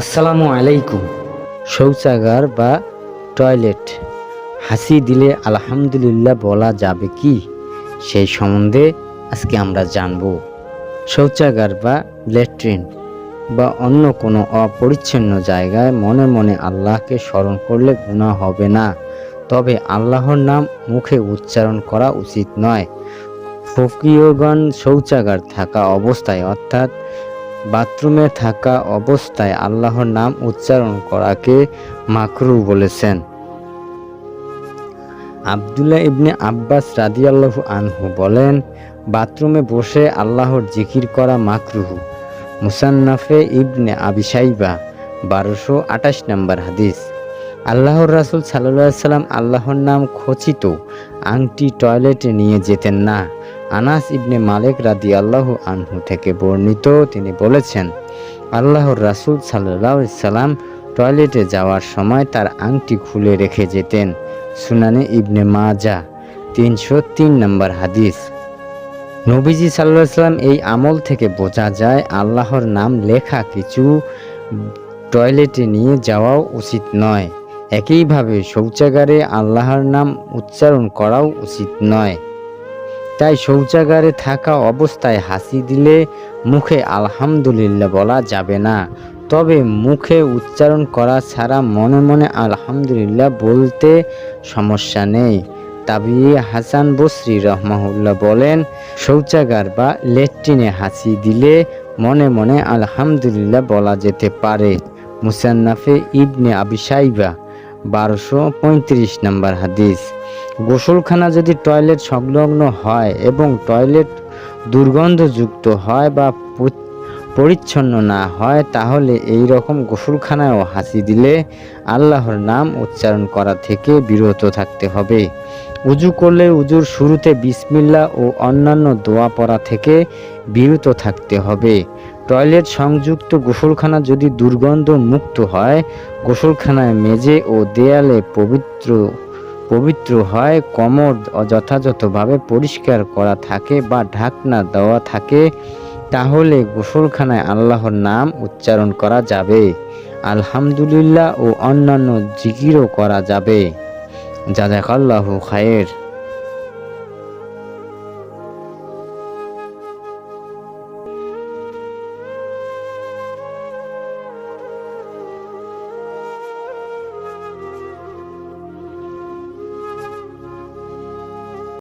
আসসালামু আলাইকুম। শৌচাগার বা টয়লেট, হাসি দিলে আলহামদুলিল্লাহ বলা যাবে কি? সেই সম্বন্ধে আজকে আমরা জানব। শৌচাগার বা ল্যাট্রিন বা অন্য কোনো অপরিচ্ছন্ন জায়গায় মনে মনে আল্লাহকে স্মরণ করলে গুনাহ হবে না। তবে আল্লাহর নাম মুখে উচ্চারণ করা উচিত নয়। ফকিয়গণ শৌচাগার থাকা অবস্থায় অর্থাৎ বাথরুমে থাকা অবস্থায় আল্লাহর নাম উচ্চারণ করাকে মাকরু বলেছেন। আবদুল্লাহ ইবনে আব্বাস রাদিয়াল্লাহু আনহু বলেন, বাথরুমে বসে আল্লাহর জিকির করা মাকরুহু মুসান্নাফে ইবনে আবি সাইবা বারোশো আঠাশ নম্বর হাদিস। আল্লাহর রাসুল সাল্লাহ সাল্লাম আল্লাহর নাম খচিত, আংটি টয়লেটে নিয়ে যেতেন না। আনাস ইবনে মালিক রাদি আল্লাহ আনহু থেকে বর্ণিত, তিনি বলেছেন, আল্লাহর রাসুল সাল্লাহ সাল্লাম টয়লেটে যাওয়ার সময় তার আংটি খুলে রেখে যেতেন, সুনানে ইবনে মাজা তিনশো তিন নম্বর হাদিস। নবীজি সাল্লাহ সাল্লাম এই আমল থেকে বোঝা যায়, আল্লাহর নাম লেখা কিছু টয়লেটে নিয়ে যাওয়াও উচিত নয়। একইভাবে শৌচাগারে আল্লাহর নাম উচ্চারণ করাও উচিত নয়। তাই শৌচাগারে থাকা অবস্থায় হাসি দিলে মুখে আলহামদুলিল্লাহ বলা যাবে না। তবে মুখে উচ্চারণ করা ছাড়া মনে মনে আলহামদুলিল্লাহ বলতে সমস্যা নেই। তাবি হাসান বসরি রহমাহুল্লাহ বলেন, শৌচাগার বা লেট্রিনে হাসি দিলে মনে মনে আলহামদুলিল্লাহ বলা যেতে পারে। মুসান্নাফে ইবনে আবি সাইবা, বারোশো পঁয়ত্রিশ নম্বর হাদিস। গোসলখানা যদি টয়লেট সংলগ্ন হয় এবং টয়লেট দুর্গন্ধযুক্ত হয় বা পরিচ্ছন্ন না হয়, তাহলে এই রকম গোসলখানায়ও হাসি দিলে আল্লাহর নাম উচ্চারণ করা থেকে বিরত থাকতে হবে। উজু করলে উজুর শুরুতে বিসমিল্লা ও অন্যান্য দোয়া পড়া থেকে বিরত থাকতে হবে। টয়লেট সংযুক্ত গোসলখানা যদি দুর্গন্ধ মুক্ত হয়, গোসলখানায় মেঝে ও দেয়ালে পবিত্র পবিত্র হয়, কমর যথাযথভাবে পরিষ্কার করা থাকে বা ঢাকনা দেওয়া থাকে, তাহলে গোসলখানায় আল্লাহর নাম উচ্চারণ করা যাবে। আলহামদুলিল্লাহ ও অন্যান্য জিকিরও করা যাবে। জাজাকাল্লাহু খায়ের।